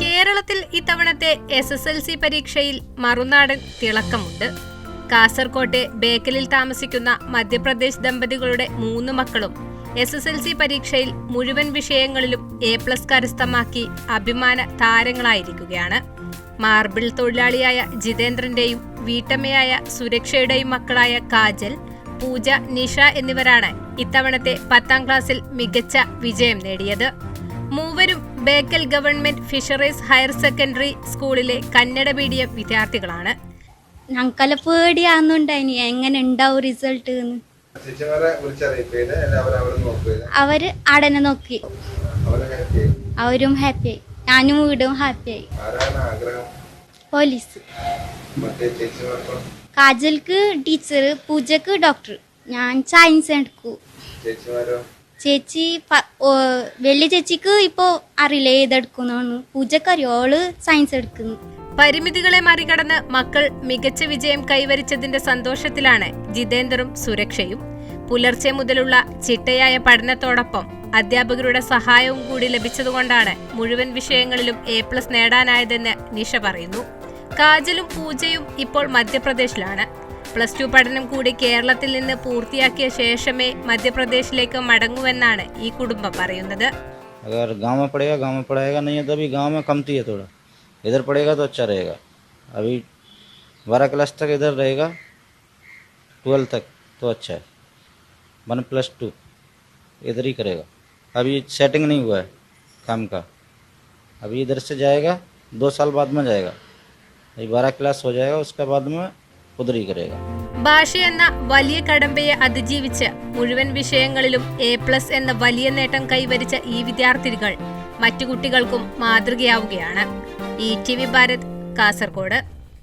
കേരളത്തിൽ ഇത്തവണത്തെ S S L C പരീക്ഷയിൽ മറുനാടൻ തിളക്കമുണ്ട്. കാസർകോട്ടെ ബേക്കലിൽ താമസിക്കുന്ന മധ്യപ്രദേശ് ദമ്പതികളുടെ മൂന്ന് മക്കളും എസ് എസ് എൽ സി പരീക്ഷയിൽ മുഴുവൻ വിഷയങ്ങളിലും എ പ്ലസ് കരസ്ഥമാക്കി അഭിമാന താരങ്ങളായിരിക്കുകയാണ്. മാർബിൾ തൊഴിലാളിയായ ജിതേന്ദ്രന്റെയും വീട്ടമ്മയായ സുരക്ഷയുടെയും മക്കളായ കാജൽ പൂജ നിഷ എന്നിവരാണ് ഇത്തവണത്തെ പത്താം ക്ലാസ്സിൽ മികച്ച വിജയം നേടിയത്. മൂവരും Bekal government fisheries higher secondary സ്കൂളിലെ കന്നഡ മീഡിയം വിദ്യാർത്ഥികളാണ്. ഞങ്ങൾക്കെല്ലാം പേടിയാവുന്നുണ്ടായിനി എങ്ങനെ ഉണ്ടാവും റിസൾട്ട് അവർ അടനെ നോക്കി. അവരും ഹാപ്പി ആയി? ഹാപ്പിയായി ഞാനും വീടും ഹാപ്പിയായി ആരാണ് ആഗ്രഹം? പോലീസ്. കാജൽക്ക് ടീച്ചർ പൂജക്ക് ഡോക്ടർ. ഞാൻ സയൻസ് എടുക്കൂ. ചേച്ചിമാരോ? ചേച്ചി വെള്ളി വലിയ ചേച്ചിക്ക് ഇപ്പോ അറിയില്ല ഏതെടുക്കുന്നു പൂജക്ക് അറിയോൾ സയൻസ് എടുക്കുന്നു. പരിമിതികളെ മറികടന്ന് മക്കൾ മികച്ച വിജയം കൈവരിച്ചതിന്റെ സന്തോഷത്തിലാണ് ജിതേന്ദ്രും സുരക്ഷയും. പുലർച്ചെ മുതലുള്ള ചിട്ടയായ പഠനത്തോടൊപ്പം അധ്യാപകരുടെ സഹായവും കൂടി ലഭിച്ചതുകൊണ്ടാണ് മുഴുവൻ വിഷയങ്ങളിലും എ പ്ലസ് നേടാനായതെന്ന് നിഷ പറയുന്നു. കാജലും പൂജയും ഇപ്പോൾ മധ്യപ്രദേശിലാണ് പ്ലസ് ടു പഠനം കൂടി കേരളത്തിൽ നിന്ന് പൂർത്തിയാക്കിയ ശേഷമേ മധ്യപ്രദേശിലേക്ക് മടങ്ങുവെന്നാണ് ഈ കുടുംബം പറയുന്നത് अगर गांव में पड़ेगा गांव में पढ़ाएगा नहीं है तो अभी गांव में कमती है थोड़ा इधर पढ़ेगा तो अच्छा रहेगा अभी बारह क्लास तक इधर रहेगा ट्वेल्थ तक तो अच्छा है वन प्लस टू इधर ही करेगा अभी सेटिंग नहीं हुआ है काम का अभी इधर से जाएगा दो साल बाद में जाएगा अभी बारह क्लास हो जाएगा उसके बाद में उधर ही करेगा ഭാഷയെന്ന വലിയ കടമ്പയെ അതിജീവിച്ച് മുഴുവൻ വിഷയങ്ങളിലും എ പ്ലസ് എന്ന വലിയ നേട്ടം കൈവരിച്ച ഈ വിദ്യാർത്ഥികൾ മറ്റു കുട്ടികൾക്കും മാതൃകയാവുകയാണ് E T V Bharat Kasaragod